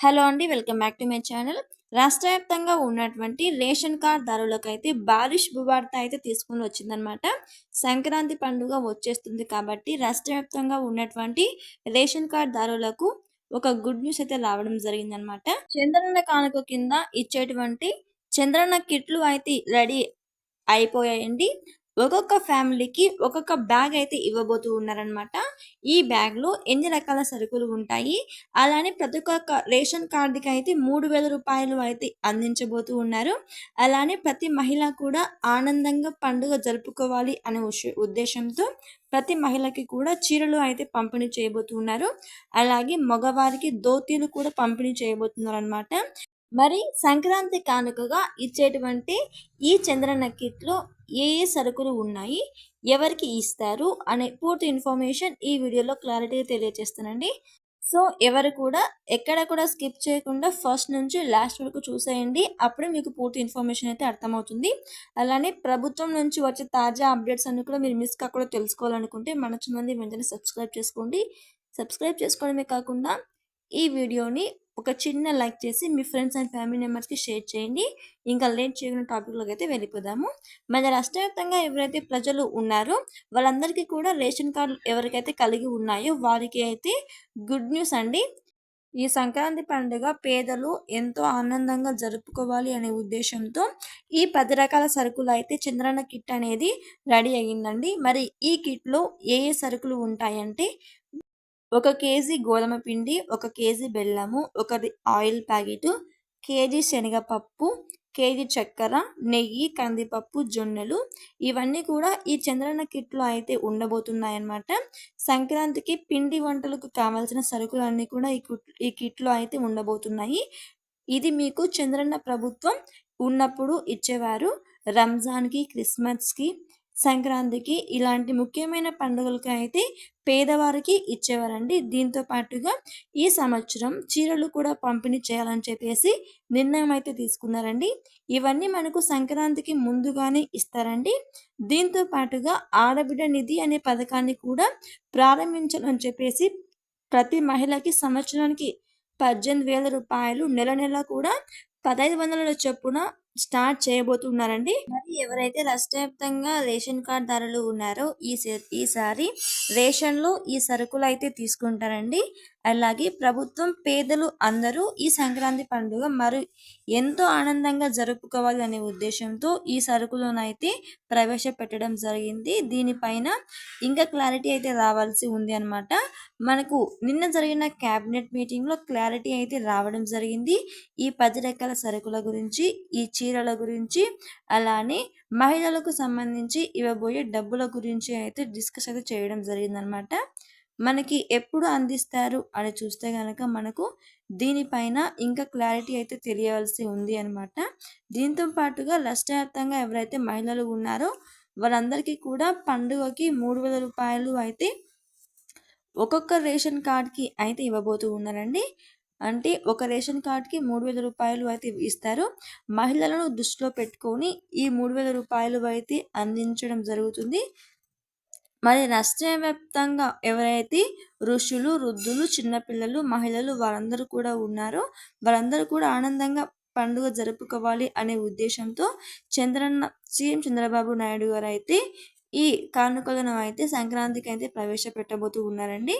Hello అండి welcome back to my channel. రాష్ట్ర వ్యాప్తంగా ఉన్నటువంటి రేషన్ కార్డ్ అయితే బారిష్ శుభవార్త అయితే తీసుకుని వచ్చిందనమాట సంక్రాంతి పండుగ వచ్చేస్తుంది కాబట్టి రాష్ట్ర వ్యాప్తంగా ఉన్నటువంటి రేషన్ కార్డ్ దారులకు ఒక గుడ్ న్యూస్ అయితే రావడం జరిగిందనమాట చంద్రన్న కానుక కింద ఇచ్చేటువంటి చంద్రన్న కిట్లు అయితే రెడీ అయిపోయాయండి. ఒక్కొక్క ఫ్యామిలీకి ఒక్కొక్క బ్యాగ్ అయితే ఇవ్వబోతూ ఉన్నారనమాట ఈ బ్యాగ్లో ఎన్ని రకాల సరుకులు ఉంటాయి? అలానే ప్రతి ఒక్క రేషన్ కార్డుకి అయితే మూడు వేల రూపాయలు అయితే అందించబోతూ ఉన్నారు. అలానే ప్రతి మహిళ కూడా ఆనందంగా పండుగ జరుపుకోవాలి అనే ఉద్దేశంతో ప్రతి మహిళకి కూడా చీరలు అయితే పంపిణీ చేయబోతున్నారు అలాగే మగవారికి దోతీలు కూడా పంపిణీ చేయబోతున్నారు అనమాట మరి సంక్రాంతి కానుకగా ఇచ్చేటువంటి ఈ చంద్రన్న కిట్లో ఏ ఏ సరుకులు ఉన్నాయి ఎవరికి ఇస్తారు అనే పూర్తి ఇన్ఫర్మేషన్ ఈ వీడియోలో క్లారిటీగా తెలియజేస్తానండి సో ఎవరు కూడా ఎక్కడ కూడా స్కిప్ చేయకుండా ఫస్ట్ నుంచి లాస్ట్ వరకు చూసేయండి. అప్పుడే మీకు పూర్తి ఇన్ఫర్మేషన్ అయితే అర్థమవుతుంది. అలానే ప్రభుత్వం నుంచి వచ్చే తాజా అప్డేట్స్ అన్ని కూడా మీరు మిస్ కాకుండా తెలుసుకోవాలనుకుంటే మన ఛానల్ని వెంటనే సబ్స్క్రైబ్ చేసుకోండి. సబ్స్క్రైబ్ చేసుకోవడమే కాకుండా ఈ వీడియోని ఒక చిన్న లైక్ చేసి మీ ఫ్రెండ్స్ అండ్ ఫ్యామిలీ మెంబర్స్కి షేర్ చేయండి. ఇంకా లేట్ చేయకుండా టాపిక్లోకి అయితే వెళ్ళిపోదాము. మన రాష్ట్రవ్యాప్తంగా ఎవరైతే ప్రజలు ఉన్నారో వాళ్ళందరికీ కూడా రేషన్ కార్డు ఎవరికైతే కలిగి ఉన్నాయో వారికి అయితే గుడ్ న్యూస్ అండి. ఈ సంక్రాంతి పండుగ పేదలు ఎంతో ఆనందంగా జరుపుకోవాలి అనే ఉద్దేశంతో ఈ పది రకాల సరుకులు అయితే చంద్రన్న కిట్ అనేది రెడీ అయ్యిందండి. మరి ఈ కిట్లో ఏ ఏ సరుకులు ఉంటాయంటే ఒక కేజీ గోధుమ పిండి ఒక కేజీ బెల్లము ఒక ఆయిల్ ప్యాకెట్ కేజీ శనగపప్పు కేజీ చక్కెర నెయ్యి కందిపప్పు జొన్నలు. ఇవన్నీ కూడా ఈ చంద్రన్న కిట్లో అయితే ఉండబోతున్నాయన్నమాట. సంక్రాంతికి పిండి వంటలకు కావాల్సిన సరుకులన్నీ కూడా ఈ ఈ కిట్లో అయితే ఉండబోతున్నాయి. ఇది మీకు చంద్రన్న ప్రభుత్వం ఉన్నప్పుడు ఇచ్చేవారు. రంజాన్కి క్రిస్మస్కి సంక్రాంతికి ఇలాంటి ముఖ్యమైన పండుగలకి అయితే పేదవారికి ఇచ్చేవారండి. దీంతో పాటుగా ఈ సంవత్సరం చీరలు కూడా పంపిణీ చేయాలని చెప్పేసి నిర్ణయం అయితే తీసుకున్నారండి. ఇవన్నీ మనకు సంక్రాంతికి ముందుగానే ఇస్తారండి. దీంతో పాటుగా ఆడబిడ్డ నిధి అనే పథకాన్ని కూడా ప్రారంభించాలని చెప్పేసి ప్రతి మహిళకి సంవత్సరానికి పద్దెనిమిది వేల రూపాయలు నెల నెల కూడా పదహైదు వందల చొప్పున స్టార్ట్ చేయబోతున్నారండి. మరి ఎవరైతే రాష్ట్రవ్యాప్తంగా రేషన్ కార్డ్ ధరలు ఉన్నారో ఈ ఈసారి రేషన్లో ఈ సరుకులు అయితే తీసుకుంటారండి. అలాగే ప్రభుత్వం పేదలు అందరూ ఈ సంక్రాంతి పండుగ మరి ఎంతో ఆనందంగా జరుపుకోవాలి అనే ఉద్దేశంతో ఈ సరుకులోనైతే ప్రవేశపెట్టడం జరిగింది. దీనిపైన ఇంకా క్లారిటీ అయితే రావాల్సి ఉంది అనమాట మనకు నిన్న జరిగిన క్యాబినెట్ మీటింగ్లో క్లారిటీ అయితే రావడం జరిగింది. ఈ పది రకాల సరుకుల గురించి ఈ చీరల గురించి అలానే మహిళలకు సంబంధించి ఇవ్వబోయే డబ్బుల గురించి అయితే డిస్కస్ అయితే చేయడం జరిగిందనమాట మనకి ఎప్పుడు అందిస్తారు అని చూస్తే కనుక మనకు దీనిపైన ఇంకా క్లారిటీ అయితే తెలియవలసి ఉంది అనమాట దీంతో పాటుగా రాష్ట్రవ్యాప్తంగా ఎవరైతే మహిళలు ఉన్నారో వాళ్ళందరికీ కూడా పండుగకి మూడు వేల రూపాయలు అయితే ఒక్కొక్క రేషన్ కార్డ్కి అయితే ఇవ్వబోతూ ఉన్నారండి. అంటే ఒక రేషన్ కార్డ్కి మూడు వేల రూపాయలు అయితే ఇస్తారు. మహిళలను దృష్టిలో పెట్టుకొని ఈ మూడు వేల రూపాయలు అయితే అందించడం జరుగుతుంది. మరి రాష్ట్ర వ్యాప్తంగా ఎవరైతే ఋషులు వృద్ధులు చిన్నపిల్లలు మహిళలు వారందరూ కూడా ఉన్నారో వారందరూ కూడా ఆనందంగా పండుగ జరుపుకోవాలి అనే ఉద్దేశంతో చంద్రన్న సీఎం చంద్రబాబు నాయుడు గారు అయితే ఈ కానుకలను అయితే సంక్రాంతికి అయితే ప్రవేశపెట్టబోతూ ఉన్నారండి.